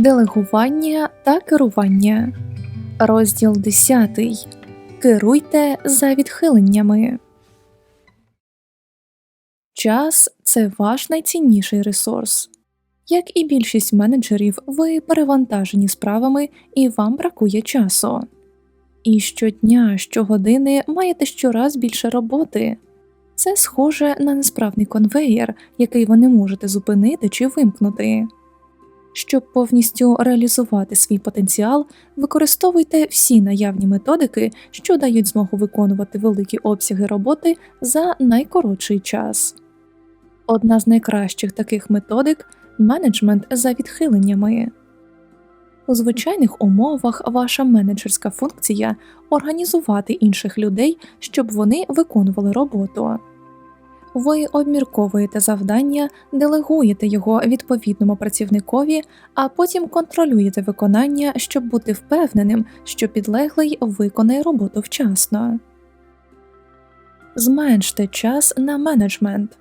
Делегування та керування. Розділ 10. Керуйте за відхиленнями. Час це ваш найцінніший ресурс. Як і більшість менеджерів, ви перевантажені справами і вам бракує часу. І щодня, щогодини маєте щораз більше роботи. Це схоже на несправний конвеєр, який ви не можете зупинити чи вимкнути. Щоб повністю реалізувати свій потенціал, використовуйте всі наявні методики, що дають змогу виконувати великі обсяги роботи за найкоротший час. Одна з найкращих таких методик менеджмент за відхиленнями. У звичайних умовах ваша менеджерська функція організувати інших людей, щоб вони виконували роботу. Ви обмірковуєте завдання, делегуєте його відповідному працівникові, а потім контролюєте виконання, щоб бути впевненим, що підлеглий виконає роботу вчасно. Зменште час на менеджмент.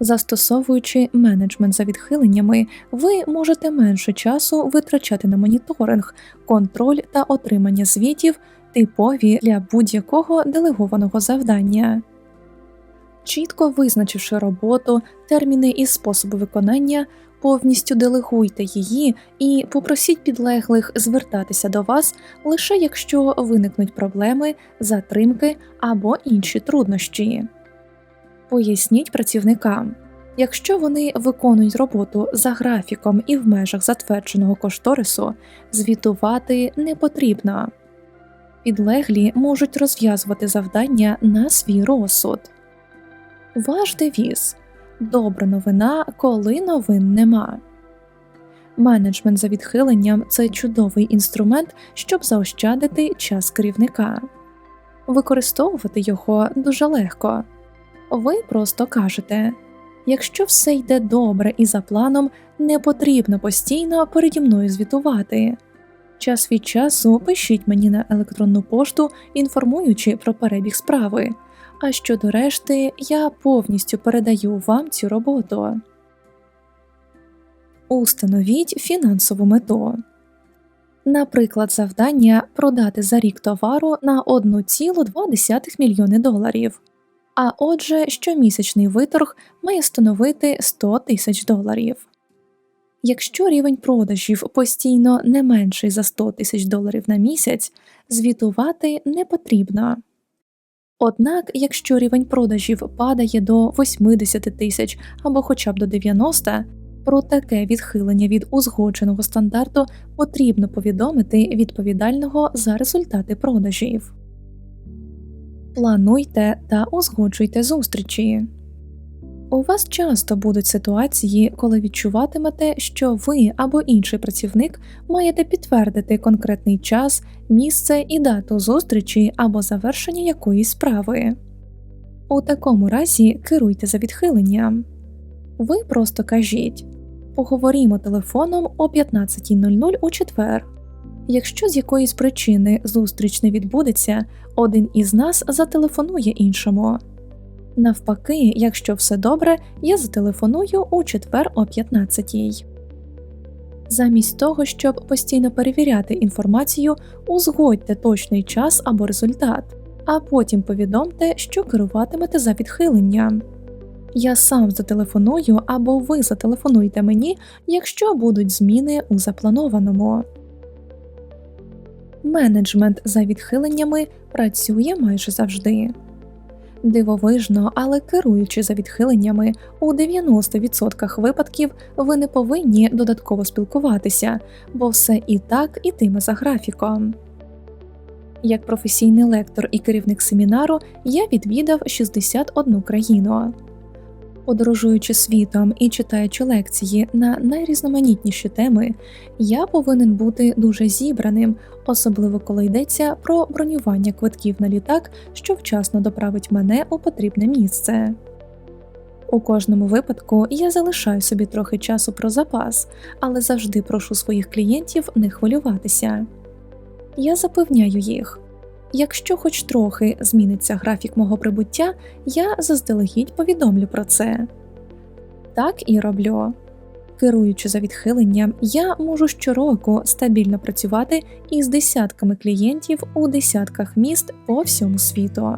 Застосовуючи менеджмент за відхиленнями, ви можете менше часу витрачати на моніторинг, контроль та отримання звітів, типові для будь-якого делегованого завдання. Чітко визначивши роботу, терміни і способи виконання, повністю делегуйте її і попросіть підлеглих звертатися до вас лише якщо виникнуть проблеми, затримки або інші труднощі. Поясніть працівникам. Якщо вони виконують роботу за графіком і в межах затвердженого кошторису, звітувати не потрібно. Підлеглі можуть розв'язувати завдання на свій розсуд. Ваш девіз добра новина, коли новин нема. Менеджмент за відхиленням це чудовий інструмент, щоб заощадити час керівника. Використовувати його дуже легко. Ви просто кажете якщо все йде добре і за планом, не потрібно постійно переді мною звітувати. Час від часу пишіть мені на електронну пошту, інформуючи про перебіг справи. А щодо решти, я повністю передаю вам цю роботу. Установіть фінансову мету. Наприклад, завдання продати за рік товару на 1,2 мільйони доларів. А отже, щомісячний виторг має становити 100 тисяч доларів. Якщо рівень продажів постійно не менший за 100 тисяч доларів на місяць, звітувати не потрібно. Однак, якщо рівень продажів падає до 80 тисяч або хоча б до 90, про таке відхилення від узгодженого стандарту потрібно повідомити відповідального за результати продажів. Плануйте та узгоджуйте зустрічі. У вас часто будуть ситуації, коли відчуватимете, що ви або інший працівник маєте підтвердити конкретний час, місце і дату зустрічі або завершення якоїсь справи. У такому разі керуйте за відхиленням. Ви просто кажіть поговоримо телефоном о 15.00 у четвер. Якщо з якоїсь причини зустріч не відбудеться, один із нас зателефонує іншому. Навпаки, якщо все добре, я зателефоную у четвер о 15-й. Замість того, щоб постійно перевіряти інформацію, узгодьте точний час або результат, а потім повідомте, що керуватимете за відхиленням. Я сам зателефоную або ви зателефонуйте мені, якщо будуть зміни у запланованому. Менеджмент за відхиленнями працює майже завжди. Дивовижно, але керуючи за відхиленнями, у 90% випадків ви не повинні додатково спілкуватися, бо все і так ітиме за графіком. Як професійний лектор і керівник семінару я відвідав 61 країну. Подорожуючи світом і читаючи лекції на найрізноманітніші теми, я повинен бути дуже зібраним, особливо коли йдеться про бронювання квитків на літак, що вчасно доправить мене у потрібне місце. У кожному випадку я залишаю собі трохи часу про запас, але завжди прошу своїх клієнтів не хвилюватися. Я запевняю їх. Якщо хоч трохи зміниться графік мого прибуття, я заздалегідь повідомлю про це. Так і роблю. Керуючи за відхиленням, я можу щороку стабільно працювати із десятками клієнтів у десятках міст по всьому світу.